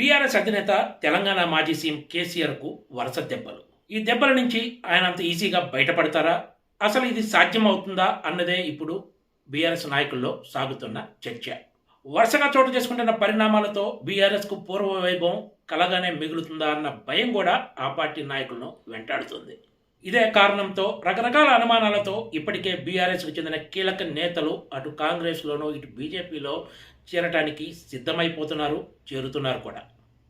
BRS అధినేత తెలంగాణ మాజీ CM కేసీఆర్కు వరుస దెబ్బలు. ఈ దెబ్బల నుంచి ఆయన అంత ఈజీగా బయటపడతారా? అసలు ఇది సాధ్యమవుతుందా అన్నదే ఇప్పుడు బీఆర్ఎస్ నాయకుల్లో సాగుతున్న చర్చ. వరుసగా చోటు చేసుకుంటున్న పరిణామాలతో బీఆర్ఎస్కు పూర్వ వైభవం కలగానే మిగులుతుందా అన్న భయం కూడా ఆ పార్టీ నాయకులను వెంటాడుతుంది. ఇదే కారణంతో రకరకాల అనుమానాలతో ఇప్పటికే బీఆర్ఎస్కు చెందిన కీలక నేతలు అటు కాంగ్రెస్లోనూ ఇటు బీజేపీలో చేరటానికి సిద్ధమైపోతున్నారు చేరుతున్నారు కూడా.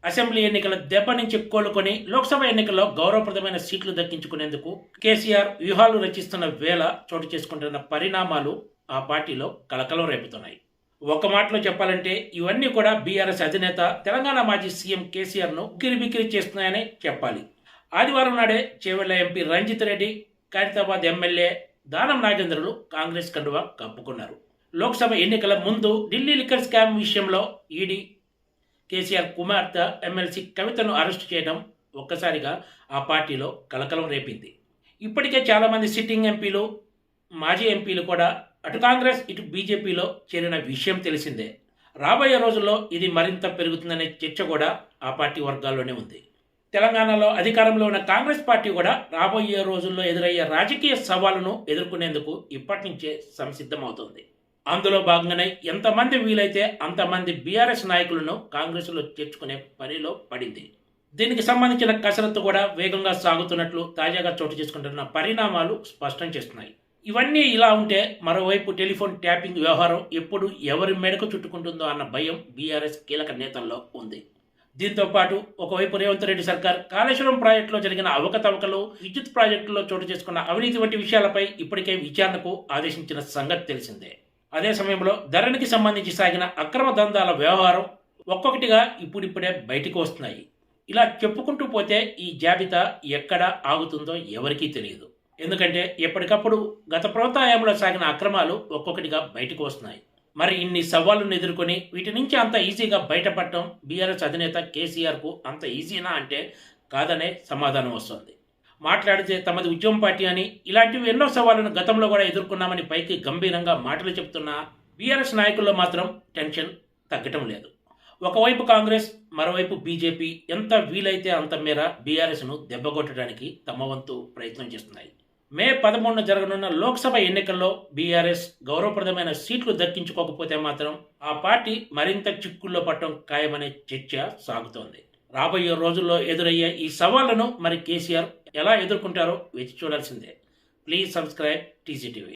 అసెంబ్లీ ఎన్నికల దెబ్బ నుంచి కోలుకొని లోక్సభ ఎన్నికల్లో గౌరవప్రదమైన సీట్లు దక్కించుకునేందుకు కేసీఆర్ వ్యూహాలు రచిస్తున్న వేళ చోటు చేసుకుంటున్న పరిణామాలు ఆ పార్టీలో కలకలం రేపుతున్నాయి. ఒక మాటలో చెప్పాలంటే ఇవన్నీ కూడా బీఆర్ఎస్ అధినేత తెలంగాణ మాజీ సీఎం కేసీఆర్ను కిరిబికిరి చేస్తున్నాయని చెప్పాలి. ఆదివారం నాడే చేవెళ్ళ ఎంపీ రంజిత్ రెడ్డి ఖైరతాబాద్ ఎమ్మెల్యే దానం నాగేంద్రులు కాంగ్రెస్ కండువా కప్పుకున్నారు. లోక్సభ ఎన్నికల ముందు ఢిల్లీ లిక్కర్ స్కామ్ విషయంలో ఈడీ కేసీఆర్ కుమార్తె ఎమ్మెల్సీ కవితను అరెస్టు చేయడం ఒక్కసారిగా ఆ పార్టీలో కలకలం రేపింది. ఇప్పటికే చాలామంది సిట్టింగ్ ఎంపీలు మాజీ ఎంపీలు కూడా అటు కాంగ్రెస్ ఇటు బీజేపీలో చేరిన విషయం తెలిసిందే. రాబోయే రోజుల్లో ఇది మరింత పెరుగుతుందనే చర్చ కూడా ఆ పార్టీ వర్గాల్లోనే ఉంది. తెలంగాణలో అధికారంలో ఉన్న కాంగ్రెస్ పార్టీ కూడా రాబోయే రోజుల్లో ఎదురయ్యే రాజకీయ సవాలును ఎదుర్కొనేందుకు ఇప్పటి నుంచే సంసిద్ధమవుతుంది. అందులో భాగంగానే ఎంతమంది వీలైతే అంతమంది బీఆర్ఎస్ నాయకులను కాంగ్రెస్లో చేర్చుకునే పనిలో పడింది. దీనికి సంబంధించిన కసరత్తు కూడా వేగంగా సాగుతున్నట్లు తాజాగా చోటు చేసుకుంటున్న పరిణామాలు స్పష్టం చేస్తున్నాయి. ఇవన్నీ ఇలా ఉంటే మరోవైపు టెలిఫోన్ ట్యాపింగ్ వ్యవహారం ఎప్పుడు ఎవరి మెడకు చుట్టుకుంటుందో అన్న భయం బీఆర్ఎస్ కీలక నేతల్లో ఉంది. దీంతో పాటు ఒకవైపు రేవంత్ రెడ్డి సర్కార్ కాళేశ్వరం ప్రాజెక్టులో జరిగిన అవకతవకలు విద్యుత్ ప్రాజెక్టులో చోటు చేసుకున్న అవినీతి వంటి విషయాలపై ఇప్పటికే విచారణకు ఆదేశించిన సంగతి తెలిసిందే. అదే సమయంలో ధరణికి సంబంధించి సాగిన అక్రమ దందాల వ్యవహారం ఒక్కొక్కటిగా ఇప్పుడిప్పుడే బయటికి వస్తున్నాయి. ఇలా చెప్పుకుంటూ పోతే ఈ జాబితా ఎక్కడ ఆగుతుందో ఎవరికీ తెలియదు. ఎందుకంటే ఎప్పటికప్పుడు గత ప్రభుత్వ సాగిన అక్రమాలు ఒక్కొక్కటిగా బయటకు వస్తున్నాయి. మరి ఇన్ని సవాళ్ళను ఎదుర్కొని వీటి నుంచి అంత ఈజీగా బయటపడటం బీఆర్ఎస్ అధినేత కేసీఆర్కు అంత ఈజీనా అంటే కాదనే సమాధానం వస్తుంది. మాట్లాడితే తమది ఉద్యమం పార్టీ అని ఇలాంటివి ఎన్నో సవాళ్ళను గతంలో కూడా ఎదుర్కొన్నామని పైకి గంభీరంగా మాటలు చెప్తున్న బీఆర్ఎస్ నాయకుల్లో మాత్రం టెన్షన్ తగ్గటం లేదు. ఒకవైపు కాంగ్రెస్ మరోవైపు బీజేపీ ఎంత వీలైతే అంత మేర బీఆర్ఎస్ను దెబ్బకొట్టడానికి తమ వంతు ప్రయత్నం చేస్తున్నాయి. మే పదమూడున జరగనున్న లోక్సభ ఎన్నికల్లో బీఆర్ఎస్ గౌరవప్రదమైన సీట్లు దక్కించుకోకపోతే మాత్రం ఆ పార్టీ మరింత చిక్కుల్లో పట్టడం ఖాయమనే చర్చ సాగుతోంది. రాబోయే రోజుల్లో ఎదురయ్యే ఈ సవాళ్ళను మరి కేసీఆర్ ఎలా ఎదుర్కొంటారో వేచి చూడాల్సిందే. Please subscribe టీసీటీవీ